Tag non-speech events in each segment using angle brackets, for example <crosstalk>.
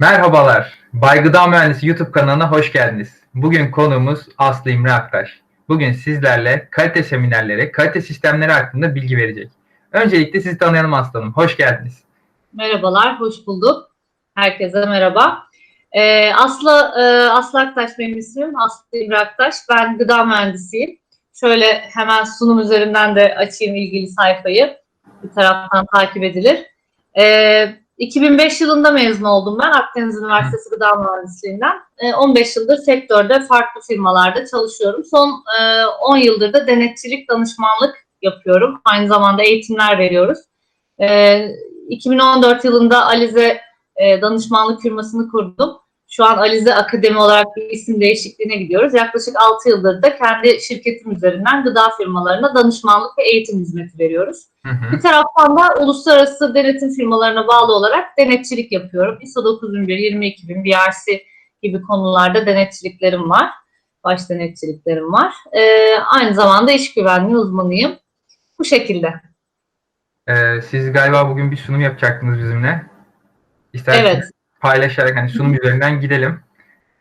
Merhabalar, Bay Gıda Mühendisi YouTube kanalına hoş geldiniz. Bugün konuğumuz Aslı İmre Aktaş. Bugün sizlerle kalite seminerleri, kalite sistemleri hakkında bilgi verecek. Öncelikle sizi tanıyalım Aslı Hanım. Hoş geldiniz. Merhabalar, hoş bulduk. Herkese merhaba. Ee, Aslı, e, Aslı Aktaş benim ismim. Aslı İmre Aktaş. Ben gıda mühendisiyim. Şöyle hemen sunum üzerinden de açayım ilgili sayfayı. Bir taraftan takip edilir. Ee, 2005 yılında mezun oldum ben Akdeniz Üniversitesi Gıda Mühendisliğinden. Ee, 15 yıldır sektörde farklı firmalarda çalışıyorum. Son e, 10 yıldır da denetçilik danışmanlık yapıyorum. Aynı zamanda eğitimler veriyoruz. Ee, 2014 yılında Alize e, danışmanlık firmasını kurdum. Şu an Alize Akademi olarak bir isim değişikliğine gidiyoruz. Yaklaşık 6 yıldır da kendi şirketim üzerinden gıda firmalarına danışmanlık ve eğitim hizmeti veriyoruz. Hı hı. Bir taraftan da uluslararası denetim firmalarına bağlı olarak denetçilik yapıyorum. ISO 9001, 22000, BRC gibi konularda denetçiliklerim var. Baş denetçiliklerim var. Ee, aynı zamanda iş güvenliği uzmanıyım. Bu şekilde. Ee, siz galiba bugün bir sunum yapacaktınız bizimle. İsterseniz Evet. Paylaşarak hani sunum üzerinden gidelim.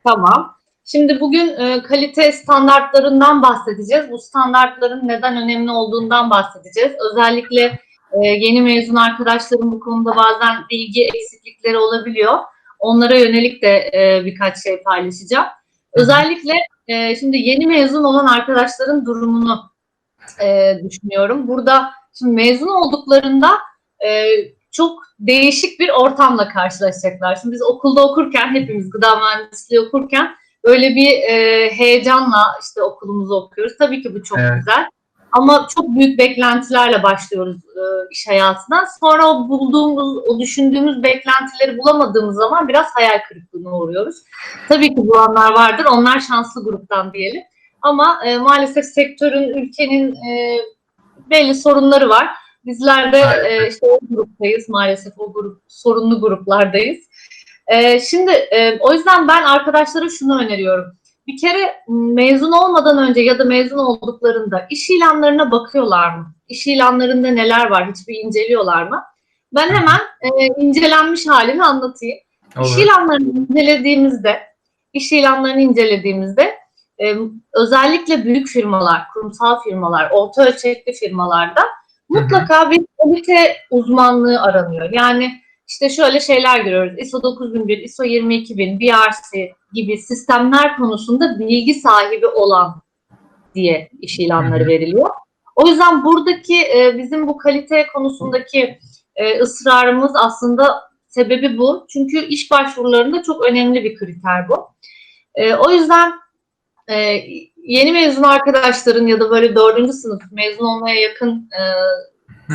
Tamam. Şimdi bugün e, kalite standartlarından bahsedeceğiz. Bu standartların neden önemli olduğundan bahsedeceğiz. Özellikle e, yeni mezun arkadaşlarım bu konuda bazen bilgi eksiklikleri olabiliyor. Onlara yönelik de e, birkaç şey paylaşacağım. Özellikle e, şimdi yeni mezun olan arkadaşların durumunu e, düşünüyorum. Burada şimdi mezun olduklarında e, çok değişik bir ortamla karşılaşacaklar. Şimdi biz okulda okurken, hepimiz gıda mühendisliği okurken böyle bir e, heyecanla işte okulumuzu okuyoruz. Tabii ki bu çok Evet. güzel. Ama çok büyük beklentilerle başlıyoruz e, iş hayatına. Sonra o bulduğumuz, o düşündüğümüz beklentileri bulamadığımız zaman biraz hayal kırıklığına uğruyoruz. Tabii ki bulanlar vardır. Onlar şanslı gruptan diyelim. Ama e, maalesef sektörün, ülkenin e, belli sorunları var. Bizler de e, işte o gruptayız. Maalesef o grup sorunlu gruplardayız. E, şimdi e, o yüzden ben arkadaşlara şunu öneriyorum. Bir kere mezun olmadan önce ya da mezun olduklarında iş ilanlarına bakıyorlar mı? İş ilanlarında neler var? Hiçbir inceliyorlar mı? Ben hemen e, incelenmiş halini anlatayım. İş Olur. ilanlarını incelediğimizde, iş ilanlarını incelediğimizde e, özellikle büyük firmalar, kurumsal firmalar, orta ölçekli firmalarda mutlaka bir kalite uzmanlığı aranıyor. Yani işte şöyle şeyler görüyoruz. ISO 9001, ISO 22000, BRC gibi sistemler konusunda bilgi sahibi olan diye iş ilanları veriliyor. O yüzden buradaki e, bizim bu kalite konusundaki e, ısrarımız aslında sebebi bu. Çünkü iş başvurularında çok önemli bir kriter bu. E, o yüzden yeni mezun arkadaşların ya da böyle dördüncü sınıf mezun olmaya yakın e,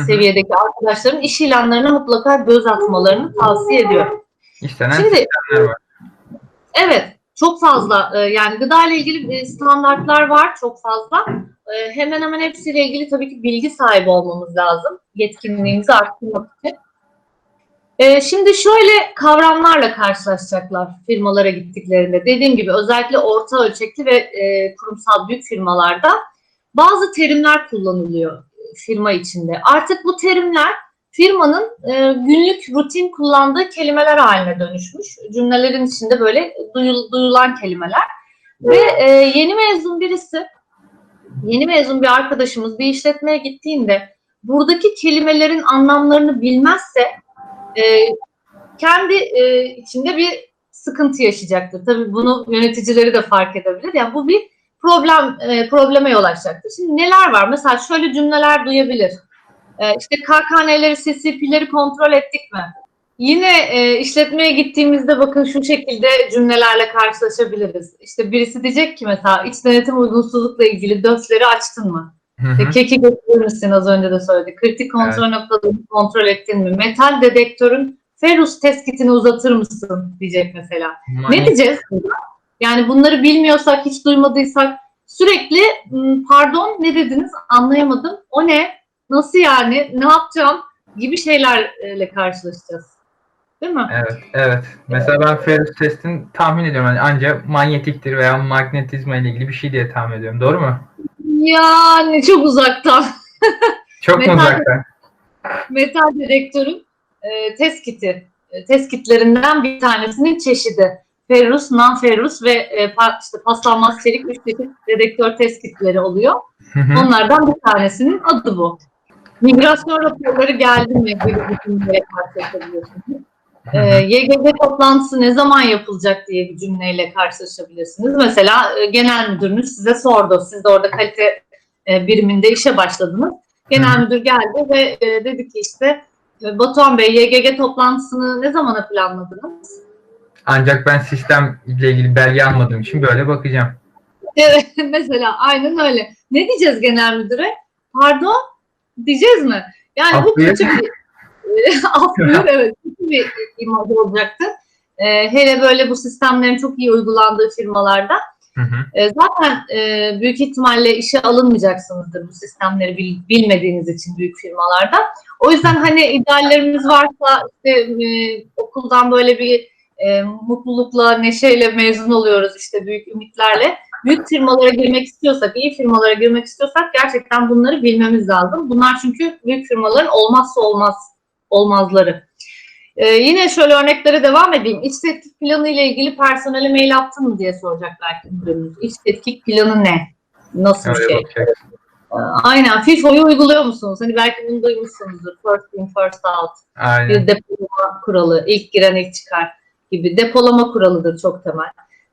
seviyedeki arkadaşların iş ilanlarına mutlaka göz atmalarını tavsiye ediyorum. İstenen Şimdi var. evet çok fazla e, yani gıda ile ilgili e, standartlar var çok fazla. E, hemen hemen hepsiyle ilgili tabii ki bilgi sahibi olmamız lazım. Yetkinliğimizi arttırmak için. E, şimdi şöyle kavramlarla karşılaşacaklar firmalara gittiklerinde. Dediğim gibi özellikle orta ölçekli ve e, kurumsal büyük firmalarda bazı terimler kullanılıyor e, firma içinde. Artık bu terimler firmanın e, günlük rutin kullandığı kelimeler haline dönüşmüş. Cümlelerin içinde böyle duyul- duyulan kelimeler. Ve e, yeni mezun birisi, yeni mezun bir arkadaşımız bir işletmeye gittiğinde buradaki kelimelerin anlamlarını bilmezse e, kendi e, içinde bir sıkıntı yaşayacaktır. Tabii bunu yöneticileri de fark edebilir. Yani bu bir problem e, probleme yol açacaktır. Şimdi neler var? Mesela şöyle cümleler duyabilir. E, işte KKN'leri, CCP'leri kontrol ettik mi? Yine e, işletmeye gittiğimizde bakın şu şekilde cümlelerle karşılaşabiliriz. İşte birisi diyecek ki mesela iç denetim uygunsuzlukla ilgili DÖS'leri açtın mı? Hı hı. İşte keki getirir misin az önce de söyledik. Kritik kontrol noktalarını kontrol ettin mi? Metal dedektörün ferrus test kitini uzatır mısın diyecek mesela. Ne Manyak. diyeceğiz? burada? Yani bunları bilmiyorsak, hiç duymadıysak sürekli "Hmm, pardon ne dediniz anlayamadım. O ne? Nasıl yani? Ne yapacağım? Gibi şeylerle karşılaşacağız. Değil mi? Evet, evet. Mesela ben Ferris testini tahmin ediyorum. Hani ancak manyetiktir veya magnetizma ile ilgili bir şey diye tahmin ediyorum. Doğru mu? Yani çok uzaktan. <laughs> Çok Metal- uzaktan? Metal dedektörün e, test kiti e, test kitlerinden bir tanesinin çeşidi. Ferrus, non-ferrus ve e, pa- işte paslanmaz çelik üç çeşit dedektör test kitleri oluyor. Hı hı. Onlardan bir tanesinin adı bu. Migrasyon raporları geldi mi gibi bir cümleyle Ee. YGG toplantısı ne zaman yapılacak diye bir cümleyle karşılaşabilirsiniz. Mesela e, genel müdürünüz size sordu. Siz de orada kalite e, biriminde işe başladınız. Genel müdür geldi ve e, dedi ki işte Batuhan Bey YGG toplantısını ne zamana planladınız? Ancak ben sistem ile ilgili belge almadığım için böyle bakacağım. Evet, <laughs> mesela aynen öyle. Ne diyeceğiz genel müdüre? Pardon diyeceğiz mi? Yani bu Affıyır. <laughs> affıyır, <laughs> evet kötü bir imaj olacaktı. Ee, hele böyle bu sistemlerin çok iyi uygulandığı firmalarda Hı hı. e, zaten e, büyük ihtimalle işe alınmayacaksınızdır bu sistemleri bil- bilmediğiniz için büyük firmalarda. O yüzden hani ideallerimiz varsa işte e, okuldan böyle bir e, mutlulukla, neşeyle mezun oluyoruz işte büyük ümitlerle. Büyük firmalara girmek istiyorsak, iyi firmalara girmek istiyorsak gerçekten bunları bilmemiz lazım. Bunlar çünkü büyük firmaların olmazsa olmaz olmazları. Ee, yine şöyle örneklere devam edeyim. İç tetkik planı ile ilgili personele mail attın mı diye soracak belki müdürümüz. İç tetkik planı ne? Nasıl bir şey? Ee, Aynen. FIFO'yu uyguluyor musunuz? Hani belki bunu duymuşsunuzdur. First in, first out. Aynen. Bir depolama kuralı. ilk giren ilk çıkar gibi. Depolama kuralıdır çok temel.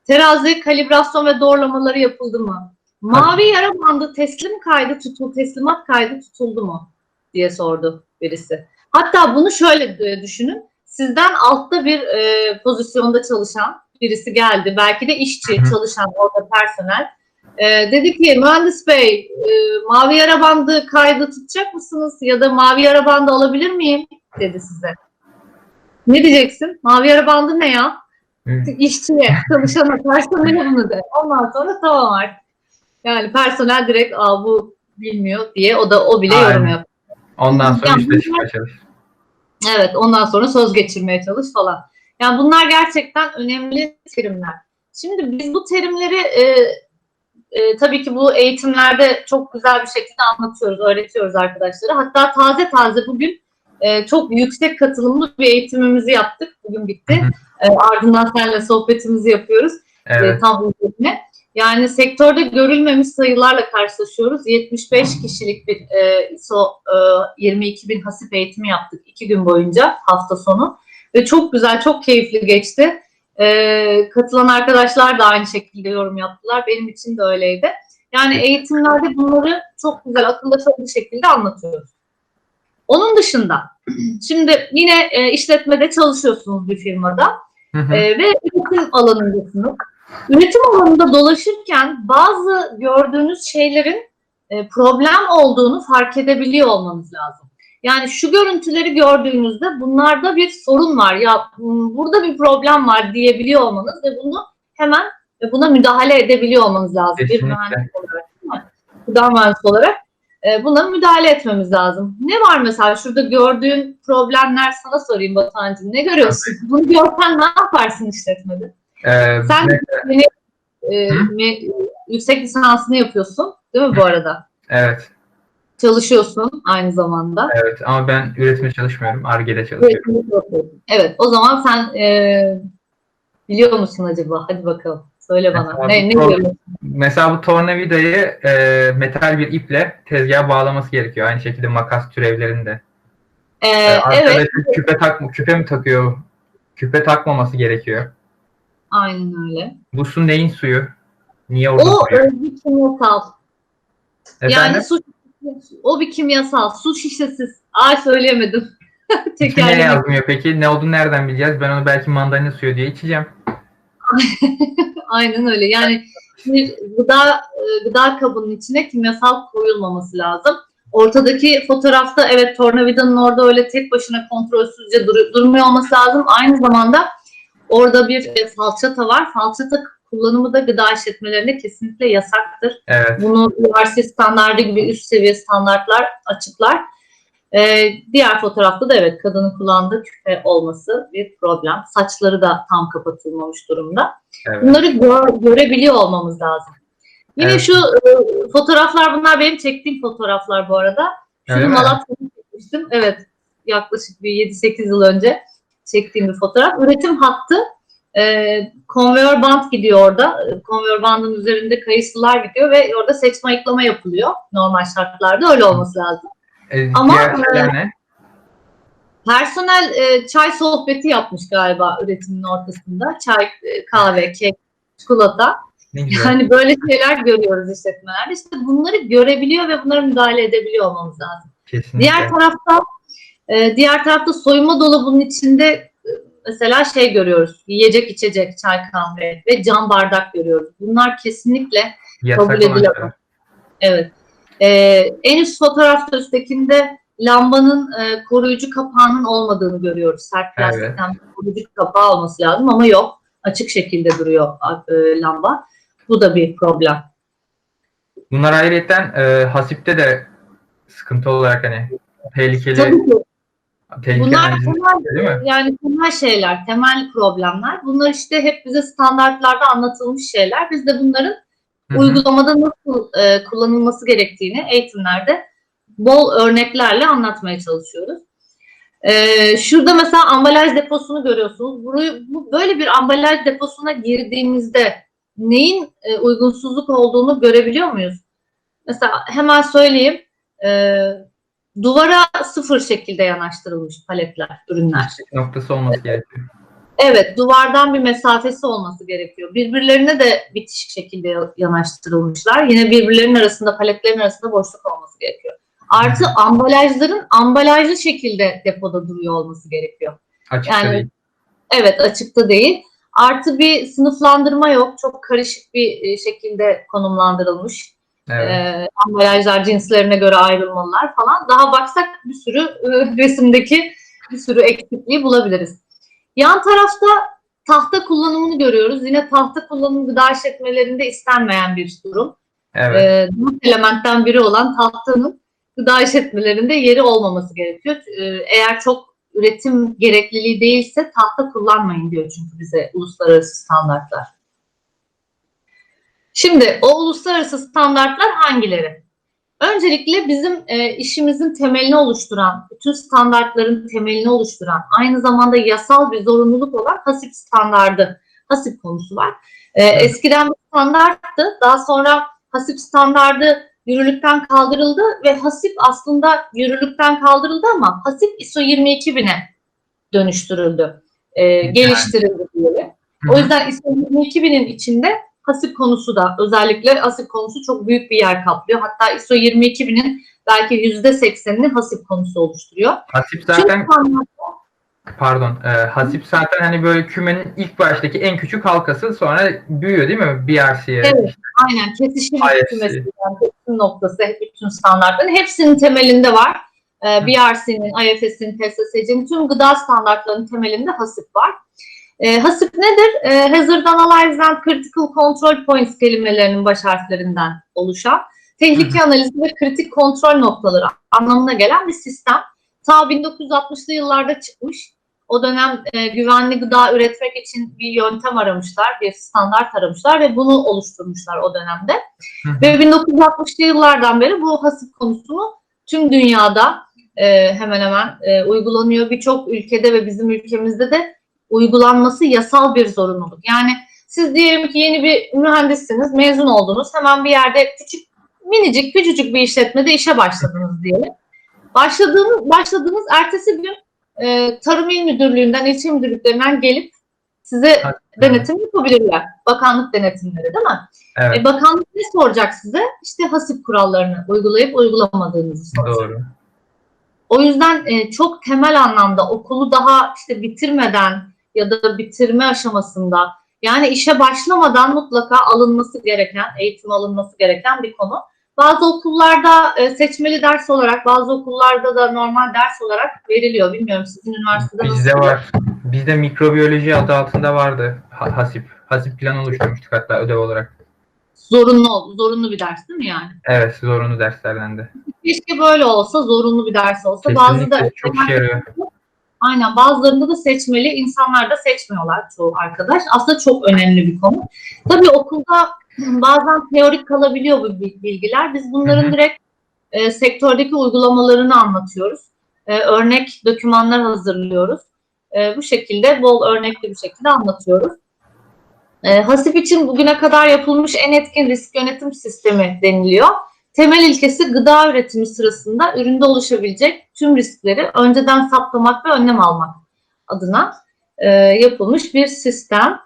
Terazi, kalibrasyon ve doğrulamaları yapıldı mı? Mavi yara bandı teslim kaydı tutuldu, teslimat kaydı tutuldu mu? diye sordu birisi. Hatta bunu şöyle e, düşünün. Sizden altta bir e, pozisyonda çalışan birisi geldi. Belki de işçi, Hı hı. çalışan orada personel. E, dedi ki mühendis bey e, mavi yara bandı kaydı tutacak mısınız? Ya da mavi yara bandı alabilir miyim? dedi size. Ne diyeceksin? Mavi yara bandı ne ya? Hı. işçiye, çalışana, personele bunu de. Ondan sonra tamam artık. Yani personel direkt Aa, bu bilmiyor diye o da o bile yorum Aynen. yapıyor. Ondan sonra Yani işte bunlar-. Evet ondan sonra söz geçirmeye çalış falan. Yani bunlar gerçekten önemli terimler. Şimdi biz bu terimleri e, e, tabii ki bu eğitimlerde çok güzel bir şekilde anlatıyoruz, öğretiyoruz arkadaşlara. Hatta taze taze bugün e, çok yüksek katılımlı bir eğitimimizi yaptık. Bugün bitti. Hı E, ardından seninle sohbetimizi yapıyoruz. Evet. e, tam üzerine. Yani sektörde görülmemiş sayılarla karşılaşıyoruz. 75 kişilik bir e, ISO e, 22000 hasip eğitimi yaptık iki gün boyunca hafta sonu. Ve çok güzel, çok keyifli geçti. E, katılan arkadaşlar da aynı şekilde yorum yaptılar. Benim için de öyleydi. Yani eğitimlerde bunları çok güzel, akılda bir şekilde anlatıyoruz. Onun dışında, <clears throat> şimdi yine e, işletmede çalışıyorsunuz bir firmada. Hı hı. Ee, ve üretim alanındasınız. Üretim alanında dolaşırken bazı gördüğünüz şeylerin e, problem olduğunu fark edebiliyor olmanız lazım. Yani şu görüntüleri gördüğünüzde bunlarda bir sorun var ya burada bir problem var diyebiliyor olmanız ve bunu hemen ve buna müdahale edebiliyor olmanız lazım. Bir Kesinlikle. mühendis olarak değil mi? Gıda mühendisi olarak e, buna müdahale etmemiz lazım. Ne var mesela şurada gördüğün problemler sana sorayım Batuhan'cığım. Ne görüyorsun? Bunu görsen ne yaparsın işletmede? Ee, Sen ne- e, me- yüksek lisansını yapıyorsun değil mi bu arada? evet. Çalışıyorsun aynı zamanda. Evet. Ama ben üretime çalışmıyorum. Arge'de çalışıyorum. Evet o zaman sen e, biliyor musun acaba? Hadi bakalım. Söyle bana. Mesela Ne, ne bu- görüyorsun? Mesela bu tornavidayı e, metal bir iple tezgaha bağlaması gerekiyor. Aynı şekilde makas türevlerinde. E, Ee, evet küpe takma, küpe mi takıyor? Küpe takmaması gerekiyor. Aynen öyle. Bu su neyin suyu? Niye orada O duruyor? bir kimyasal. Efendim? Yani su o bir kimyasal. Su şişesiz. Ay söyleyemedim. <laughs> İçine ne Tekerlemek. yazmıyor peki? Ne olduğunu nereden bileceğiz? Ben onu belki mandalina suyu diye içeceğim. <laughs> Aynen öyle. Yani bir gıda e, gıda kabının içine kimyasal koyulmaması lazım. Ortadaki fotoğrafta evet tornavidanın orada öyle tek başına kontrolsüzce dur- durmuyor olması lazım. Aynı zamanda orada bir e, falçata var. Falçata kullanımı da gıda işletmelerinde kesinlikle yasaktır. Evet. Bunu üniversite standardı gibi üst seviye standartlar açıklar. Ee, diğer fotoğrafta da evet kadının kullandığı küpe olması bir problem. Saçları da tam kapatılmamış durumda. evet. Bunları gör- görebiliyor olmamız lazım. Yine Evet. şu e, fotoğraflar bunlar benim çektiğim fotoğraflar bu arada. Şunu? Malatya'da çekmiştim. Evet yaklaşık bir 7-8 yıl önce. Çektiğim bir fotoğraf. Üretim hattı e, konveyör band gidiyor orada. E, Konveyör bandın üzerinde kayısılar gidiyor ve orada seçme ayıklama yapılıyor. Normal şartlarda öyle olması lazım. E, Ama, ne? Personel e, çay sohbeti yapmış galiba üretimin ortasında. Çay, e, kahve, kek, çikolata. Yani böyle şeyler görüyoruz işletmelerde. İşte bunları görebiliyor ve bunlara müdahale edebiliyor olmamız lazım. Kesinlikle. Diğer tarafta e, diğer tarafta soyunma dolabının içinde e, mesela şey görüyoruz. Yiyecek, içecek, çay, kahve ve cam bardak görüyoruz. Bunlar kesinlikle Yasak kabul edilemez. evet. E, en üst fotoğrafta üsttekinde lambanın e, koruyucu kapağının olmadığını görüyoruz. Sert plastikten bir koruyucu kapağı olması lazım ama yok. Açık şekilde duruyor e, lamba. Bu da bir problem. Bunlar ayrıyeten e, hasipte de sıkıntı olarak hani tehlikeli, Tabii ki tehlikeli Bunlar temel, değil mi? yani temel şeyler, temel problemler. Bunlar işte hep bize standartlarda anlatılmış şeyler. Biz de bunların Hı hı. uygulamada nasıl e, kullanılması gerektiğini eğitimlerde bol örneklerle anlatmaya çalışıyoruz. E, şurada mesela ambalaj deposunu görüyorsunuz. Burayı, bu, böyle bir ambalaj deposuna girdiğimizde neyin e, uygunsuzluk olduğunu görebiliyor muyuz? Mesela hemen söyleyeyim. E, duvara sıfır şekilde yanaştırılmış paletler, ürünler. noktası olması gerekiyor. Evet, duvardan bir mesafesi olması gerekiyor. Birbirlerine de bitişik şekilde yanaştırılmışlar. Yine birbirlerinin arasında, paletlerin arasında boşluk olması gerekiyor. Artı ambalajların ambalajlı şekilde depoda duruyor olması gerekiyor. Açıkta Yani- değil. Evet, açıkta değil. Artı bir sınıflandırma yok. Çok karışık bir e, şekilde konumlandırılmış. Evet. Ee, ambalajlar cinslerine göre ayrılmalılar falan. Daha baksak bir sürü e, resimdeki bir sürü eksikliği bulabiliriz. Yan tarafta tahta kullanımını görüyoruz. Yine tahta kullanımı gıda işletmelerinde istenmeyen bir durum. evet. Ee, dört elementten biri olan tahtanın gıda işletmelerinde yeri olmaması gerekiyor. Ee, eğer çok üretim gerekliliği değilse tahta kullanmayın diyor çünkü bize uluslararası standartlar. Şimdi o uluslararası standartlar hangileri? Öncelikle bizim e, işimizin temelini oluşturan, bütün standartların temelini oluşturan, aynı zamanda yasal bir zorunluluk olan hasip standardı, hasip konusu var. E, eskiden bir standarttı, daha sonra hasip standardı yürürlükten kaldırıldı ve hasip aslında yürürlükten kaldırıldı ama hasip ISO 22000'e dönüştürüldü, e, geliştirildi. Hı O yüzden ISO 22000'in içinde hasip konusu da özellikle hasip konusu çok büyük bir yer kaplıyor. Hatta ISO 22000'in belki %80'ini hasip konusu oluşturuyor. Hasip zaten standart- pardon e, hasip zaten hani böyle kümenin ilk baştaki en küçük halkası sonra büyüyor değil mi? BRC'ye. Evet. aynen kesişim kümesi, yani kesişim noktası bütün standartların hepsinin temelinde var. Hı. BRC'nin, IFS'in, TSSC'nin tüm gıda standartlarının temelinde hasip var. Ee, hasip nedir? Ee, Hazard Analyze and Critical Control Points kelimelerinin baş harflerinden oluşan tehlike analizi ve kritik kontrol noktaları anlamına gelen bir sistem. Ta 1960'lı yıllarda çıkmış. O dönem e, güvenli gıda üretmek için bir yöntem aramışlar, bir standart aramışlar ve bunu oluşturmuşlar o dönemde. Hı hı. Ve 1960'lı yıllardan beri bu hasip konusunu tüm dünyada e, hemen hemen e, uygulanıyor. Birçok ülkede ve bizim ülkemizde de uygulanması yasal bir zorunluluk. Yani siz diyelim ki yeni bir mühendissiniz, mezun oldunuz. Hemen bir yerde küçük, minicik, küçücük bir işletmede işe başladınız diyelim. Başladığınız, başladığınız ertesi gün e, Tarım İl Müdürlüğü'nden, ilçe müdürlüklerinden gelip size denetim yapabilirler. Bakanlık denetimleri değil mi? Evet. E, bakanlık ne soracak size? İşte hasip kurallarını uygulayıp uygulamadığınızı soracak. Doğru. O yüzden e, çok temel anlamda okulu daha işte bitirmeden ya da bitirme aşamasında yani işe başlamadan mutlaka alınması gereken, eğitim alınması gereken bir konu. Bazı okullarda e, seçmeli ders olarak, bazı okullarda da normal ders olarak veriliyor. Bilmiyorum sizin üniversitede nasıl? Bizde var. Bizde mikrobiyoloji adı altında vardı ha- hasip. Hasip planı oluşturmuştuk hatta ödev olarak. Zorunlu. Zorunlu bir ders değil mi yani? Evet zorunlu derslerden de. Keşke böyle olsa, zorunlu bir ders olsa. Bazı da Kesinlikle çok yarıyor. Aynen bazılarında da seçmeli, insanlar da seçmiyorlar çoğu arkadaş. Aslında çok önemli bir konu. Tabii okulda bazen teorik kalabiliyor bu bilgiler. Biz bunların direkt e, sektördeki uygulamalarını anlatıyoruz. E, örnek dokümanlar hazırlıyoruz. e, bu şekilde bol örnekli bir şekilde anlatıyoruz. E, Hasip için bugüne kadar yapılmış en etkin risk yönetim sistemi deniliyor. Temel ilkesi gıda üretimi sırasında üründe oluşabilecek tüm riskleri önceden saptamak ve önlem almak adına e, yapılmış bir sistem.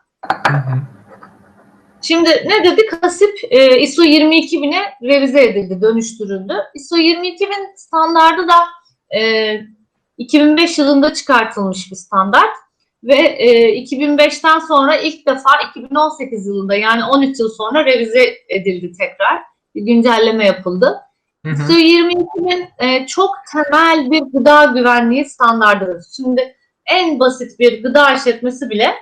Şimdi ne dedik? Hasip e, ISO 22000'e revize edildi, dönüştürüldü. ISO 22000 standardı da e, 2005 yılında çıkartılmış bir standart ve e, 2005'ten sonra ilk defa 2018 yılında yani 13 yıl sonra revize edildi tekrar. Bir güncelleme yapıldı. ISO 22000 e, çok temel bir gıda güvenliği standardıdır. Şimdi en basit bir gıda işletmesi bile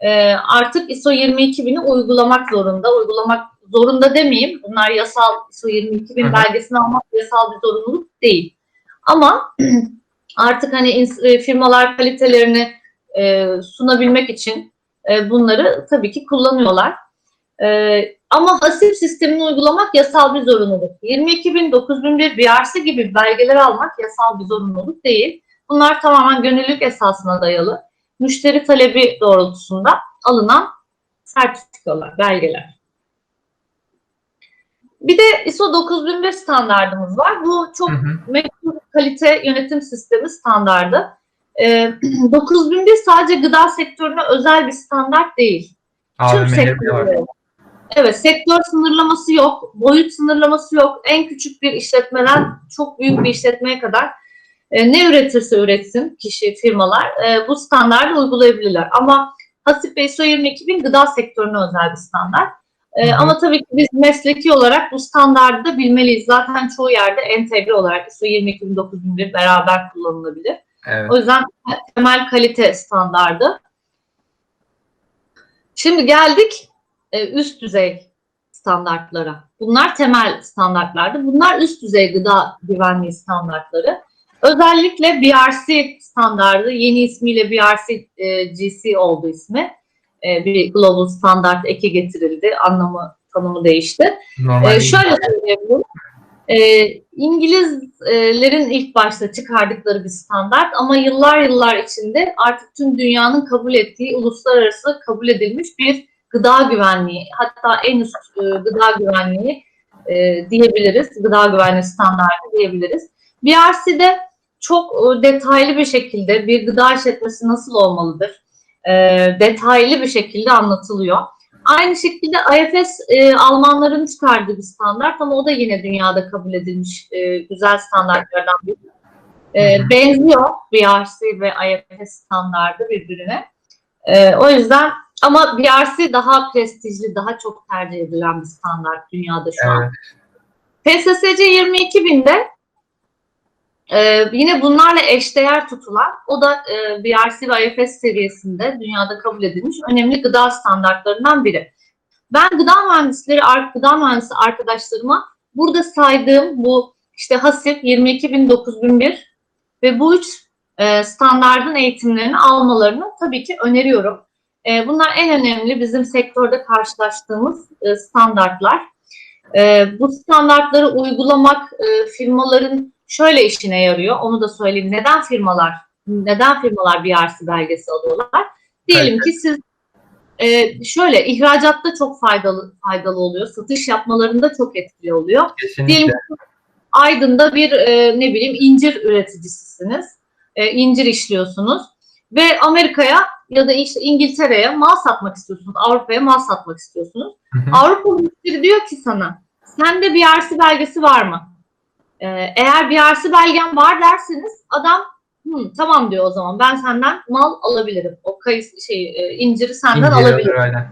e, artık ISO 22000'i uygulamak zorunda. Uygulamak zorunda demeyeyim. Bunlar yasal ISO 22000 Hı hı. belgesini almak yasal bir zorunluluk değil. Ama <clears throat> artık hani e, firmalar kalitelerini e, sunabilmek için e, bunları tabii ki kullanıyorlar. E, ama hasip sistemini uygulamak yasal bir zorunluluk. 22.000, 9001, BRC gibi belgeleri almak yasal bir zorunluluk değil. Bunlar tamamen gönüllülük esasına dayalı. Müşteri talebi doğrultusunda alınan sertifikalar, belgeler. Bir de ISO 9001 standardımız var. Bu çok Hı hı. meşhur kalite yönetim sistemi standardı. Ee, 9001 sadece gıda sektörüne özel bir standart değil. Tüm bile var. sektörlere. Evet, sektör sınırlaması yok, boyut sınırlaması yok. En küçük bir işletmeden çok büyük bir işletmeye kadar e, ne üretirse üretsin kişi, firmalar e, bu standartı uygulayabilirler. Ama Hasip ve ISO 22000 gıda sektörüne özel bir standart. E, Hı hı. ama tabii ki biz mesleki olarak bu standardı da bilmeliyiz. Zaten çoğu yerde entegre olarak ISO 22000 9001 beraber kullanılabilir. Evet. O yüzden temel kalite standardı. Şimdi geldik e, üst düzey standartlara. Bunlar temel standartlardı. Bunlar üst düzey gıda güvenliği standartları. Özellikle BRC standardı, yeni ismiyle BRC e, GC oldu ismi. E, bir Global Standard eki getirildi. Anlamı, tanımı değişti. Normal değil. şöyle söyleyebilirim. Ee, İngilizlerin ilk başta çıkardıkları bir standart ama yıllar yıllar içinde artık tüm dünyanın kabul ettiği uluslararası kabul edilmiş bir gıda güvenliği hatta en üst e, gıda güvenliği e, diyebiliriz. Gıda güvenliği standartı diyebiliriz. BRC'de çok e, detaylı bir şekilde bir gıda işletmesi nasıl olmalıdır? E, detaylı bir şekilde anlatılıyor. Aynı şekilde IFS e, Almanların çıkardığı bir standart ama o da yine dünyada kabul edilmiş e, güzel standartlardan biri. E, benziyor BRC ve IFS standardı birbirine. E, o yüzden ama BRC daha prestijli, daha çok tercih edilen bir standart dünyada şu an. Evet. PSSC 22000'de e, yine bunlarla eşdeğer tutulan, o da e, BRC ve IFS seviyesinde dünyada kabul edilmiş önemli gıda standartlarından biri. Ben gıda mühendisleri, gıda mühendisi arkadaşlarıma burada saydığım bu işte HASIP 22000 9001 ve bu üç e, standardın eğitimlerini almalarını tabii ki öneriyorum. E, bunlar en önemli bizim sektörde karşılaştığımız e, standartlar. E, bu standartları uygulamak e, firmaların şöyle işine yarıyor. Onu da söyleyeyim. Neden firmalar neden firmalar BRC belgesi alıyorlar? Diyelim ki siz e, şöyle ihracatta çok faydalı faydalı oluyor. Satış yapmalarında çok etkili oluyor. Diyelim Kesinlikle. ki Aydın'da bir e, ne bileyim incir üreticisisiniz. E, incir işliyorsunuz ve Amerika'ya ya da işte İngiltere'ye mal satmak istiyorsunuz. Avrupa'ya mal satmak istiyorsunuz. Avrupa müşteri diyor ki sana sende BRC belgesi var mı? Ee, eğer BRC belgen var derseniz adam "Hı, tamam diyor o zaman ben senden mal alabilirim. O kayısı şey e, inciri senden İnceliyordur, alabilirim. aynen.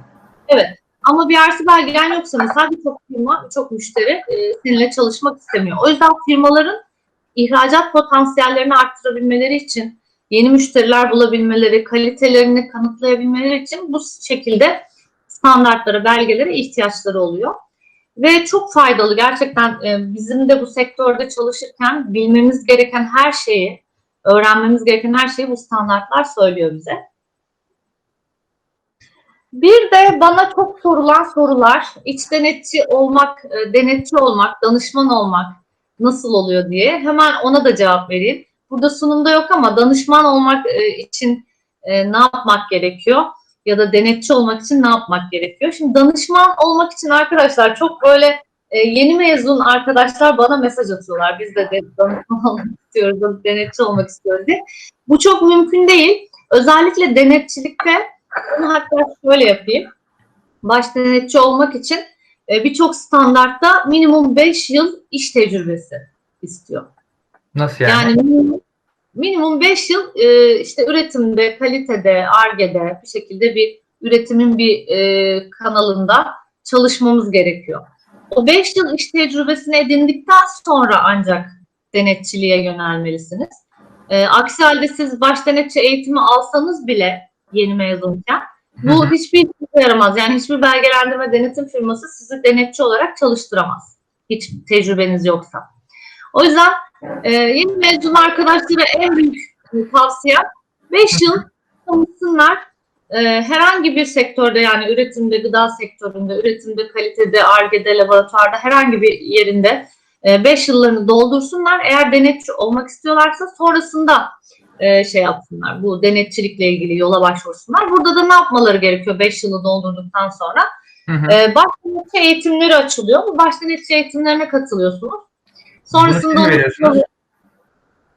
Ama BRC belgen yoksa mesela birçok firma, birçok müşteri e, seninle çalışmak istemiyor. O yüzden firmaların ihracat potansiyellerini arttırabilmeleri için, yeni müşteriler bulabilmeleri, kalitelerini kanıtlayabilmeleri için bu şekilde standartlara, belgelere ihtiyaçları oluyor. Ve çok faydalı gerçekten e, bizim de bu sektörde çalışırken bilmemiz gereken her şeyi, öğrenmemiz gereken her şeyi bu standartlar söylüyor bize. Bir de bana çok sorulan sorular, iç denetçi olmak, e, denetçi olmak, danışman olmak nasıl oluyor diye. Hemen ona da cevap vereyim. Burada sunumda yok ama danışman olmak e, için e, ne yapmak gerekiyor? Ya da denetçi olmak için ne yapmak gerekiyor? Şimdi danışman olmak için arkadaşlar çok böyle e, yeni mezun arkadaşlar bana mesaj atıyorlar. Biz de, danışman olmak istiyoruz, denetçi olmak istiyoruz diye. Bu çok mümkün değil. Özellikle denetçilikte bunu hatta şöyle yapayım. Baş denetçi olmak için birçok standartta minimum 5 yıl iş tecrübesi istiyor. Nasıl yani? Yani minimum, minimum 5 yıl e, işte üretimde, kalitede, argede bir şekilde bir üretimin bir e, kanalında çalışmamız gerekiyor. O 5 yıl iş tecrübesini edindikten sonra ancak denetçiliğe yönelmelisiniz. E, aksi halde siz baş denetçi eğitimi alsanız bile yeni mezunken bu hiçbir işe yaramaz. Yani hiçbir belgelendirme denetim firması sizi denetçi olarak çalıştıramaz. Hiç tecrübeniz yoksa. O yüzden e, yeni mezun arkadaşlara en büyük tavsiyem 5 yıl çalışsınlar. E, herhangi bir sektörde yani üretimde, gıda sektöründe, üretimde, kalitede, argede, laboratuvarda herhangi bir yerinde 5 yıllarını doldursunlar. Eğer denetçi olmak istiyorlarsa sonrasında e, şey yapsınlar. Bu denetçilikle ilgili yola başvursunlar. Burada da ne yapmaları gerekiyor 5 yılı doldurduktan sonra? Hı hı. E, baş denetçi eğitimleri açılıyor. Bu baş denetçi eğitimlerine katılıyorsunuz. Sonrasında?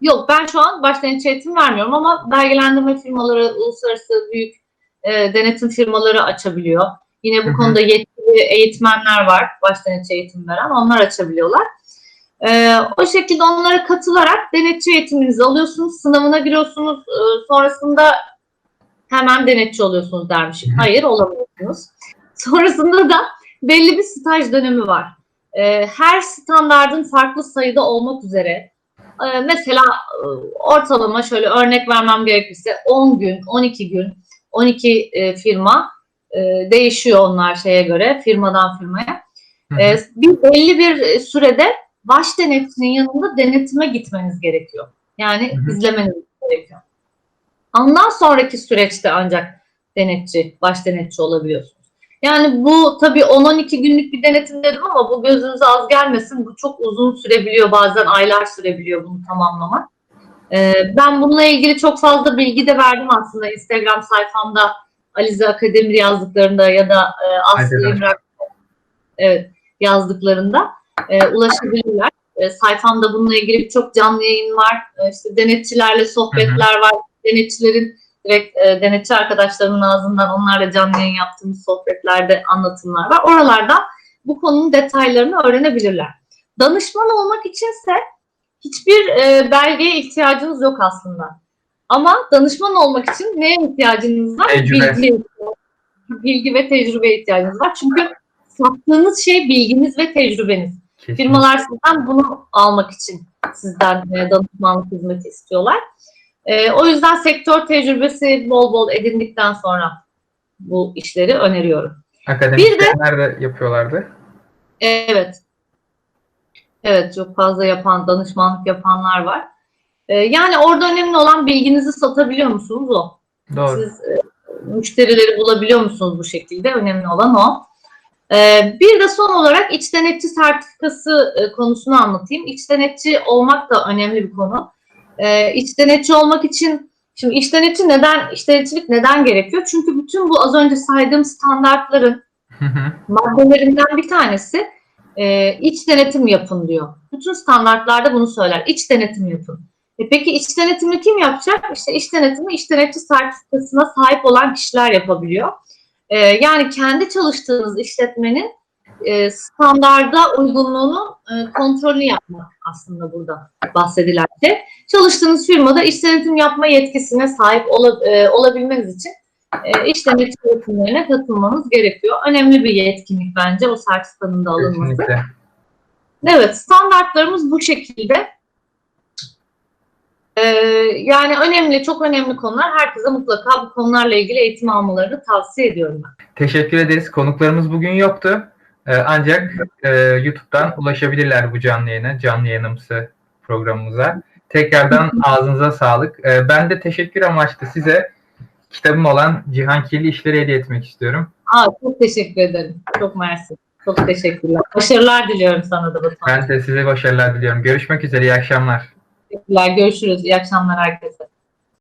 Yok ben şu an baş denetçi eğitim vermiyorum ama belgelendirme firmaları, uluslararası büyük e, denetim firmaları açabiliyor. Yine bu konuda yetkili eğitmenler var, baş denetçi eğitim veren, onlar açabiliyorlar. E, o şekilde onlara katılarak denetçi eğitiminizi alıyorsunuz, sınavına giriyorsunuz, e, sonrasında hemen denetçi oluyorsunuz dermişim. Hayır olamıyorsunuz. Sonrasında da belli bir staj dönemi var. E, her standardın farklı sayıda olmak üzere ee, mesela e, ortalama şöyle örnek vermem gerekirse 10 gün, 12 gün, 12 e, firma e, değişiyor onlar şeye göre firmadan firmaya. E, bir belli bir sürede baş denetçinin yanında denetime gitmeniz gerekiyor. Yani Hı hı. izlemeniz gerekiyor. Ondan sonraki süreçte ancak denetçi, baş denetçi olabiliyorsunuz. Yani bu tabii 10-12 günlük bir denetim dedim ama bu gözünüze az gelmesin. Bu çok uzun sürebiliyor bazen aylar sürebiliyor bunu tamamlamak. Ee, ben bununla ilgili çok fazla bilgi de verdim aslında Instagram sayfamda Alize Akademi yazdıklarında ya da e, Aslı. İmrak evet, yazdıklarında e, ulaşabilirler. E, sayfamda bununla ilgili çok canlı yayın var. E, işte denetçilerle sohbetler var. Denetçilerin direkt e, denetçi arkadaşlarımın ağzından onlarla canlı yayın yaptığımız sohbetlerde anlatımlar var. Oralardan bu konunun detaylarını öğrenebilirler. Danışman olmak içinse hiçbir e, belgeye ihtiyacınız yok aslında. Ama danışman olmak için neye ihtiyacınız var? Tecrübe. Bilgi, bilgi ve tecrübeye ihtiyacınız var. Çünkü sattığınız şey bilginiz ve tecrübeniz. Kesinlikle. Firmalar sizden bunu almak için sizden e, danışmanlık hizmeti istiyorlar. E, o yüzden sektör tecrübesi bol bol edindikten sonra bu işleri öneriyorum. Bir de- Akademisyenler de yapıyorlardı. Evet. Evet çok fazla yapan, danışmanlık yapanlar var. E, yani orada önemli olan bilginizi satabiliyor musunuz o. Doğru. Siz e, müşterileri bulabiliyor musunuz bu şekilde? Önemli olan o. E, bir de son olarak iç denetçi sertifikası e, konusunu anlatayım. İç denetçi olmak da önemli bir konu. E, iç denetçi olmak için şimdi iç denetçi neden, iç denetçilik neden gerekiyor? Çünkü bütün bu az önce saydığım standartların Hı hı. maddelerinden bir tanesi e, iç denetim yapın diyor. Bütün standartlarda bunu söyler. İç denetim yapın. E peki iç denetimi kim yapacak? İşte iç denetimi iç denetçi sertifikasına sahip olan kişiler yapabiliyor. E, yani kendi çalıştığınız işletmenin e, standarda uygunluğunu e, kontrolünü yapmak aslında burada bahsedilen şey. Çalıştığınız firmada iç denetim yapma yetkisine sahip ola- e, olabilmeniz için e, iç denetim eğitimlerine katılmanız gerekiyor. Önemli bir yetkinlik bence o sertifikanın da alınması. Kesinlikle. Evet, standartlarımız bu şekilde. Ee, yani önemli, çok önemli konular. Herkese mutlaka bu konularla ilgili eğitim almalarını tavsiye ediyorum ben. Teşekkür ederiz. Konuklarımız bugün yoktu. Ee, ancak e, YouTube'dan ulaşabilirler bu canlı yayına, canlı yayınımsı programımıza. Tekrardan <laughs> ağzınıza sağlık. Ee, ben de teşekkür amaçlı size kitabım olan Cihan Kirli İşleri hediye etmek istiyorum. Aa, çok teşekkür ederim. Çok mersi. Çok teşekkürler. Başarılar diliyorum sana da Batuhan. Ben de size başarılar diliyorum. Görüşmek üzere. İyi akşamlar. Teşekkürler. Görüşürüz. İyi akşamlar herkese.